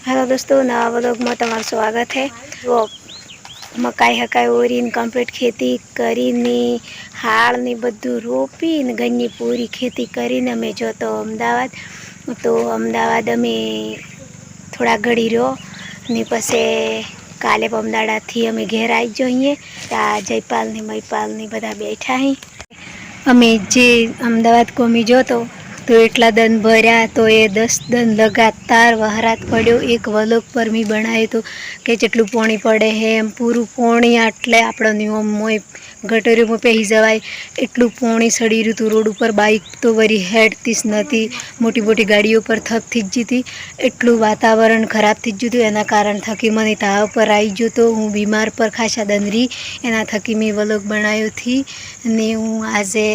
Hello દોસ્તો નવા વ્લોગમાં તમારું સ્વાગત છે જો મકાઈ હકાઈ ઓરીને કમ્પ્લીટ ખેતી કરીને હાળને બધું રોપીને ઘરની પૂરી ખેતી કરીને અમે જો તો અમદાવાદ તો અમદાવાદ અમે થોડા ઘડી રહ્યો ને પછી કાલે પમદાડાથી અમે ઘેર આવી જઈએ ત્યાં જયપાલ ને મયપાલ ને બધા બેઠા અહીં અમે જે અમદાવાદ કોમી જોતો તો એટલા દન ભર્યા તો એ દસ દન લગાતાર વહરાત પડ્યો. એક વલોક પર મેં બનાવ્યો તો કે જેટલું પોણી પડે હે એમ. પૂરું પોણી આટલે આપણો નિયમ હોય. ગટરીમાં પહેરી જવાય. એટલું પોણી સડી રહ્યું હતું. રોડ ઉપર બાઇક તો વરી હેડતી જ નથી મોટી મોટી ગાડીઓ પર થપથી જ જતી. એટલું વાતાવરણ ખરાબ થઈ જ હતું એના કારણ થકી મને તાવ પર આવી ગયો તો હું બીમાર પર ખાસા દંદરી એના થકી મેં વલોક બનાવ્યો હતી ને હું આજે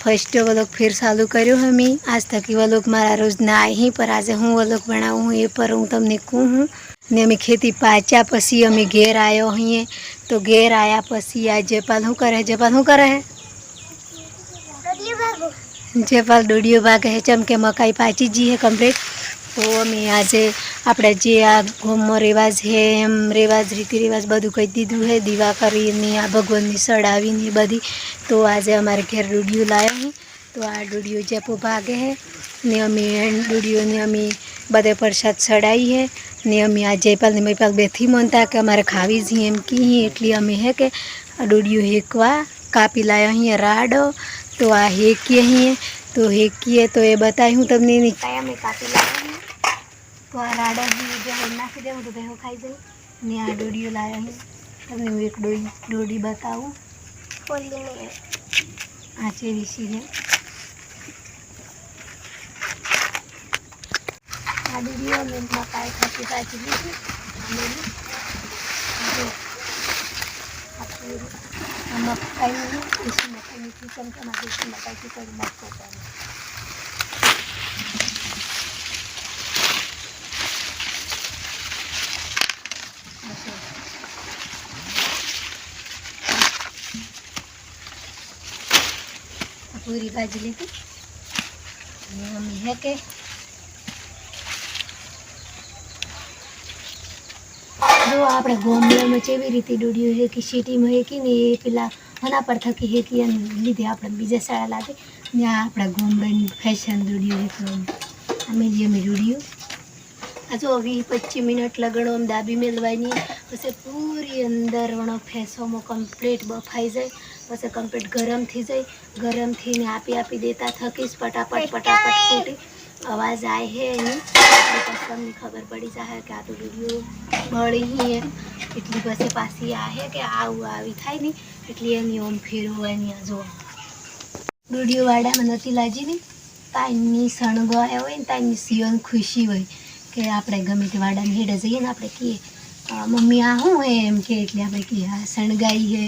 ફર્સ્ટ વલોક ફેર ચાલુ કર્યો હે મેં. આજ થકી વલોક મારા રોજ ના અહીં પર આજે હું વલોક બનાવું હું એ પર હું તમને કહું હું. ને અમે ખેતી પાચ્યા પછી અમે ઘેર આવ્યો અહીંયા તો ઘેર આવ્યા પછી આ જેપાલ શું કરે જેપાલ શું કરે હે? જયપાલ દોડીઓ ભાગે હે. ચમ કે મકાઈ પાચી જી હે કમ્પ્લીટ તો અમે આજે આપણે જે આ ગોમો રિવાજ હે એમ રિવાજ રીતિ રિવાજ બધું કહી દીધું હે દીવા કરીને, આ ભગવાનની સડાવીને બધી. તો આજે અમારે ઘેર ડુડિયું લાવ્યો હું. તો આ ડુડિયું જેપો ભાગે હે ને અમે ડુડિયોને અમે બધે પ્રસાદ ચડાવી હે ને અમે આ જયપાલ ને મયપાલ બેથી મનતા કે અમારે ખાવી જ એમ કી એટલી અમે હે કે ડુડિયું હેકવા કાપી લાવ્યો અહીંયા રાડો. તો આ હેકીએ અહીં તો હેકીએ તો એ બતાવી હું તમને અમે કાપી લાવ્યા તો આ રાડો જે નાખી દેવું તો ભેહો ખાઈ જાય. ને આ દોડીઓ લાવ્યા અહીં તમને હું એક દોડી દોડી બતાવું. આ છે છે આ દોડીઓ મેં મકાઈ ખાતી પાછી લીધી. મકાઈની મકાઈની ખીચમ કે મારે દેશી મકાઈ પૂરી ભાજી લીધી. અને મમ્મી હે જો આપણે ગોમડામાં કેવી રીતે ડોડીઓ હેકી સિટીમાં હેકી ને એ પેલા હના પર થકી હેકી અને લીધે આપણે બીજા શાળા લાગે. ને આ આપણા ગોમડાની ફેશન ડોડીઓ હે અમે જે અમે ડોડીઓ આ જો વીસ પચીસ મિનિટ લગણો આમ દાબી મેળવાની પછી પૂરી અંદર વણો ફેસોમાં કમ્પ્લીટ બફાઈ જાય. પછી કમ્પ્લીટ ગરમ થઈ જાય. ગરમ થઈને આપી આપી દેતા થકીશ, ફટાફટ ફટાફટ ફૂટી. અવાજ આવે હે એની. તમને ખબર પડી જાય કે આ તો વીડિયો બળી એમ. એટલી પછી પાછી આવે કે આવું આવી થાય ને. એટલે એની ઓમ ફેરવવાની જો. વીડિયો વાડામાં નથી લાજી ને? તાઈની સણગો હોય ને તાઈની સિયોન ખુશી હોય કે આપણે ગમે તે વાડાને હેડે જઈએ ને, આપણે કહીએ મમ્મી આ શું હે? એમ કે, એટલે આપણે કહીએ આ સણગાઈ હે.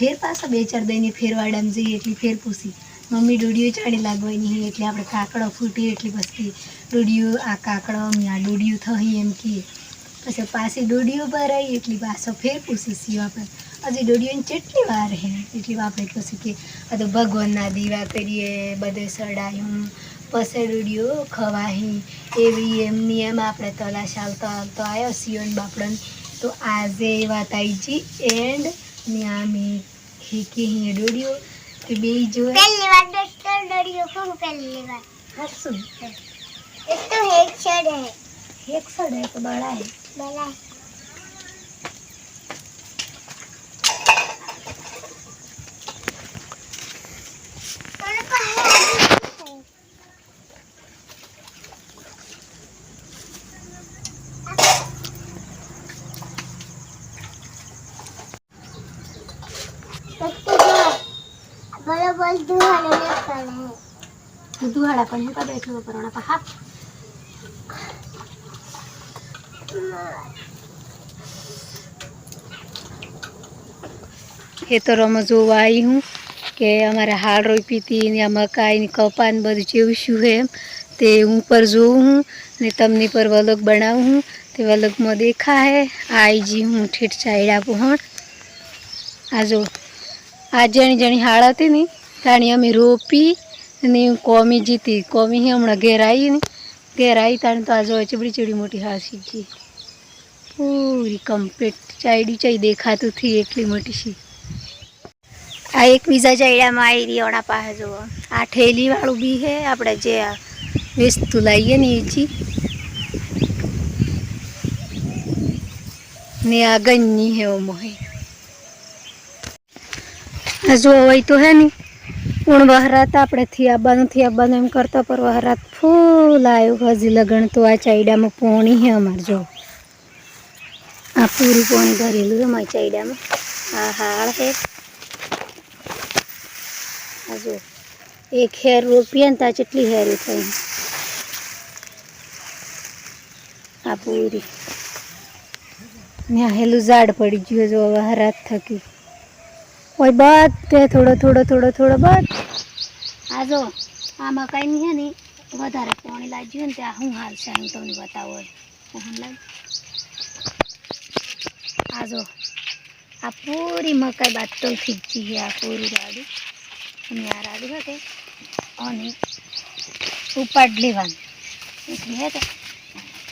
ફેર પાછા બે, ચાર દઈને ફેર વાડામાં જઈએ એટલે ફેર પૂછી. મમ્મી ડોડીઓ ચાડી લાગવાની નહીં એટલે આપણે કાકડો ફૂટી એટલે પછી ડોડીઓ આ કાકડો આ ડોડીઓ થઈ એમ કહીએ પછી પાછી ડોડીઓ ભરાઈ એટલી પાછો ફેર પૂછી છીએ આપણે. હજી ડોડીઓની ચેટલી વાર હે? એટલી આપણે કહું કે, આ તો ભગવાનના દીવા કરીએ, બધે સડાયું, પછી ડોડીઓ ખવાહી, એવી એમની એમ આપણે તલાશ આવતો હાલતો આવ્યો સિયોન બાપડોને. તો આજે વાત આવી એન્ડ ને આમે હેકી અહીં ડોડીઓ કે બે જો પહેલી વાર દોસ્તો દોડ્યો હું પહેલી વાર. હસું એક તો હેક છેડ હે. એક સડે તો બળા હે? બલા મને કહે નાખવાના દુહાડા પણ હું કા બેઠો પરણા પા હા. ખેતરોમાં જોવા આવી હું કે અમારે હાડ રોપી હતી ને આ મકાઈ ને કપા બધું જેવું શું છે એમ. તે હું પર જોઉં હું ને તમને પર વલગ બનાવું હું. તે વલગમાં દેખા હે આઈ જી હું ઠેઠ ચાઈડ આપું હણ આ જો, આ જેણી જેણી હાળ હતી ને તાણી અમે રોપી અને કોમી જીતી. કોમી હમણાં ઘેર આવી ને ઘેર આવી તાણે તો આ જો ચીબડી ચીબડી મોટી હાસી જી પૂરી કમ્પ્લીટ ચાયડી ચાઈ દેખાતું થી એટલી મોટી છે. આ એક બીજા ચાઈડામાં આવી રહી ઓણા પાસે જો આ ઠેલી વાળું બી છે આપણે જે આ વસ્તુ લાવીએ ને એ ને આ ગંજની હે ઓમો હે. જો હોય તો હે ને પણ વહરાત આપણે થિયાબાનું થિયાબાનું એમ કરતા પર વહરાત ફૂલ આવ્યું હજી લગણ તો આ ચાયડામાં પોણી હે અમારે જો. આ પૂરું પોણી ભરેલું છે મારી ચાયડામાં. આ હાળ હે આ જો, એક હેર રોપીએ ને ત્યાં કેટલી હેરી થઈ આ પૂરી. ત્યાં હેલું ઝાડ પડી ગયું જો વહરાત થકી. ઓય બધે થોડો થોડો થોડો થોડો બધ આ જો, આ મકાઈની છે ને, વધારે પાણી લાગ્યું ને, ત્યાં હું હાલ છે, હું તમને બતાવો આ જો, આ પૂરી મકાઈ બાતો ખીચી છે, આ પૂરી રાડું અને આ રાડું હતે અને ઉપાડ લેવાનું. એટલે હે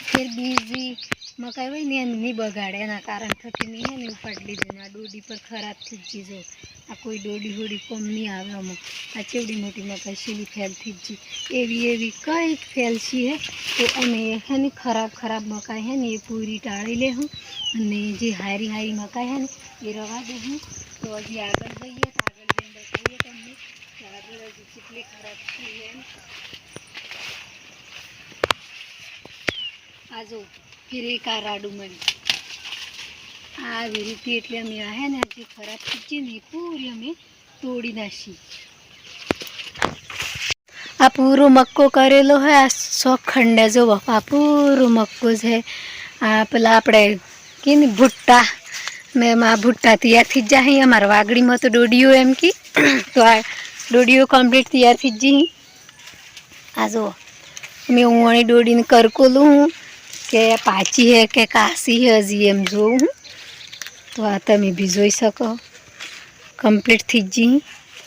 ફિર બીજી મકાઈ હોય ને એને નહીં બગાડે. એના કારણ થકી નહીં એને ઉપાડી લીધું. આ ડોડી પર ખરાબ થઈ જ જો આ કોઈ ડોડી હોડી કોમ નહીં આવે અમુક. આ ચેવડી મોટી મકાઈ સીલી ફેલ થઈ જ એવી એવી કંઈક ફેલસી હે? તો અમે હે ખરાબ ખરાબ મકાઈ હે ને એ પૂરી ટાળી લે હું. અને જે હારી હારી મકાઈ હે ને એ રવા દે હું. તો હજી આગળ જઈએ આગળ જઈને બતાવીએ તમને. આગળ હજી કેટલી ખરાબ થઈ એમ આ જો ફિર એક આ રાડું મળી આવી રીતે એટલે અમે આ હે ને જે ખરાબ થઈ ને પૂરી અમે તોડી નાખી. આ પૂરો મક્કો કરેલો હોય આ સો ખંડે જો આ પૂરો મક્કો છે. આ પેલા આપણે કે ને ભુટ્ટા. મેં આ ભુટ્ટા તૈયાર થઈ જ અહીં અમારા વાગડીમાં તો ડોડીઓ એમ કે, તો આ ડોડીઓ કમ્પ્લીટ તૈયાર થઈ જઈ આ જો મેં ઉવાણી ડોડીને કરકોલું હું. કે પાચી હે કે હે હજી એમ જોઉં હું. તો આ તમે બી જોઈ શકો. કમ્પ્લીટ થઈ જ.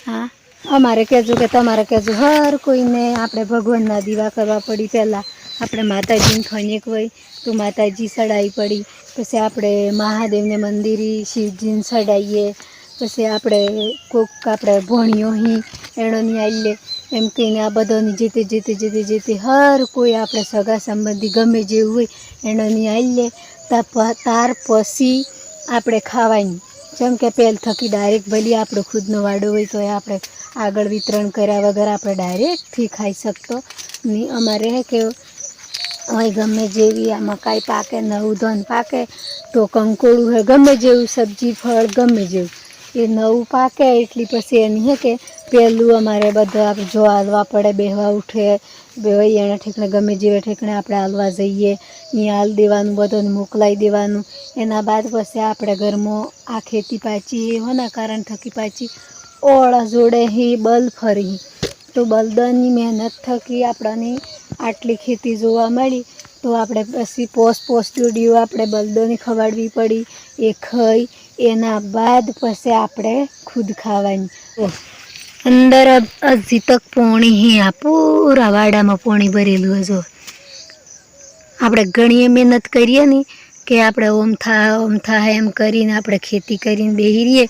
હા. અમારે કહેજો કે તમારે કહેજો, હર કોઈને આપણે ભગવાનના દીવા કરવા પડી પહેલાં. આપણે માતાજીને ખણેક હોય, તો માતાજી સડાઈ પડી. પછી આપણે મહાદેવને મંદિરે શિવજીને સડાઈએ. પછી આપણે કોક આપણે ભણ્યો હી એણોની આવીએ એમ કહીને આ બધાની જેતે જેતે જે તે હર કોઈ આપણે સગા સંબંધી ગમે જેવું હોય એણોની લે. તાર પછી આપણે ખાવાની. જેમ કે પહેલ થકી ડાયરેક્ટ ભલી આપણો ખુદનો વાડો હોય તો એ આપણે આગળ વિતરણ કર્યા વગર આપણે ડાયરેક્ટથી ખાઈ શકતો. નહીં અમારે કે હોય ગમે જેવી આ મકાઈ પાકે, નવું ધન પાકે, તો કંકોળું હે, ગમે જેવું સબ્જી, ફળ ગમે જેવું. એ નવું પાકે એટલી પછી એની હે કે પહેલું અમારે બધા જો હાલવા પડે, બેહવા ઉઠે બેવાઈ એના ઠેકણે, ગમે જેવા ઠેકણે આપણે હાલવા જઈએ અહીંયા હાલ દેવાનું, બધાને મોકલાઈ દેવાનું. એના બાદ પછી આપણે ઘરમાં આ ખેતી પાછી એવાના કારણ થકી પાછી ઓળા જોડે હી બલ ફરી. તો બલદની મહેનત થકી આપણને આટલી ખેતી જોવા મળી, તો આપણે પછી પોસ પોસ જોડીઓ આપણે બલદોને ખવાડવી પડી. એ ખાઈ એના બાદ પછી આપણે ખુદ ખાવાની. અંદર હજી તક પોણી હી આ પૂરા વાડામાં પોણી ભરેલું હજો આપણે ઘણી મહેનત કરીએ ને કે આપણે ઓમ થા ઓમ થાય એમ કરીને આપણે ખેતી કરીને બેહી રહીએ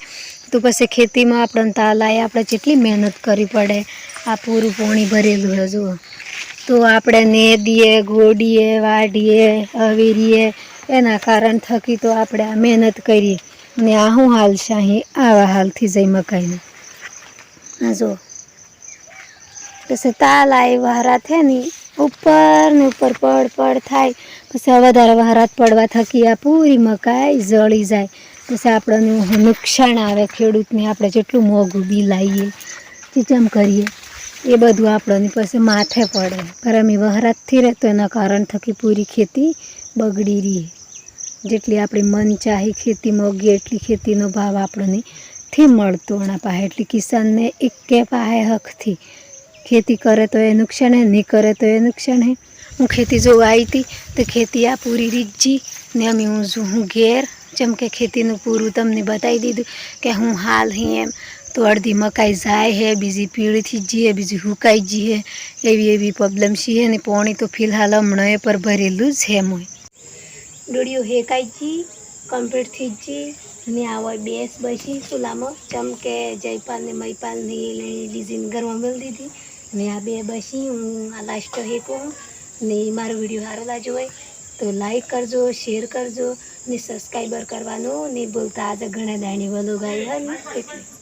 તો પછી ખેતીમાં આપણને તાલાએ આપણે કેટલી મહેનત કરવી પડે આ પૂરું પોણી ભરેલું હજુ તો આપણે નેદીએ ઘોડીએ વાડીએ અવીરીએ એના કારણ થકી તો આપણે આ મહેનત કરીએ. ને આ શું હાલ છે? અહીં આવા હાલથી જઈ મકાઈને. આ જો પછી તાલ આવી વહારા છે ને ઉપર ને ઉપર પડ પડ થાય. પછી વધારે વહારાત પડવા થકી આ પૂરી મકાઈ જળી જાય. પછી આપણને નુકસાન આવે ખેડૂતને. આપણે જેટલું મોંઘું બી લાવીએ ચીચમ કરીએ, એ બધું આપણને પછી માથે પડે. પર અમે વહરાતથી રહેતો એના કારણ થકી પૂરી ખેતી બગડી રહી. જેટલી આપણી મન ચાહી ખેતી મોગી એટલી ખેતીનો ભાવ આપણને થી મળતો. એના પાસે એટલી કિસાનને એક કે પાસે હકથી, ખેતી કરે તો એ નુકસાન હે, નહીં કરે તો એ નુકસાન હે. હું ખેતી જોવા આવી હતી, તો ખેતી આ પૂરી રીતજી, ને અમે હું જો હું ઘેર. જેમ કે ખેતીનું પૂરું તમને બતાવી દીધું કે હું હાલ હી એમ, તો અડધી મકાઈ જાય હે, બીજી પીળી થઈ જઈએ બીજી હુકાઈ જઈએ એવી એવી પ્રોબ્લેમ છે ને પોણી તો ફિલહાલ હમણાં એ પર ભરેલું જ છે મોય. ડોડિયું હેકાઈ કમ્પ્લીટ થઈ જી અને હોય બેસ બસી ચૂલામાં ચમકે જયપાલ ને મયપાલ ને લીઝીને ઘરમાં મેળી દીધી. અને આ બે બસી હું આ લાસ્ટ હેકું ને મારો વીડિયો સારો લાગ્યો હોય તો લાઈક કરજો શેર કરજો ને સબસ્ક્રાઈબર કરવાનું નહીં બોલતા આજે ઘણા દાણી વલો ગાય હોય ને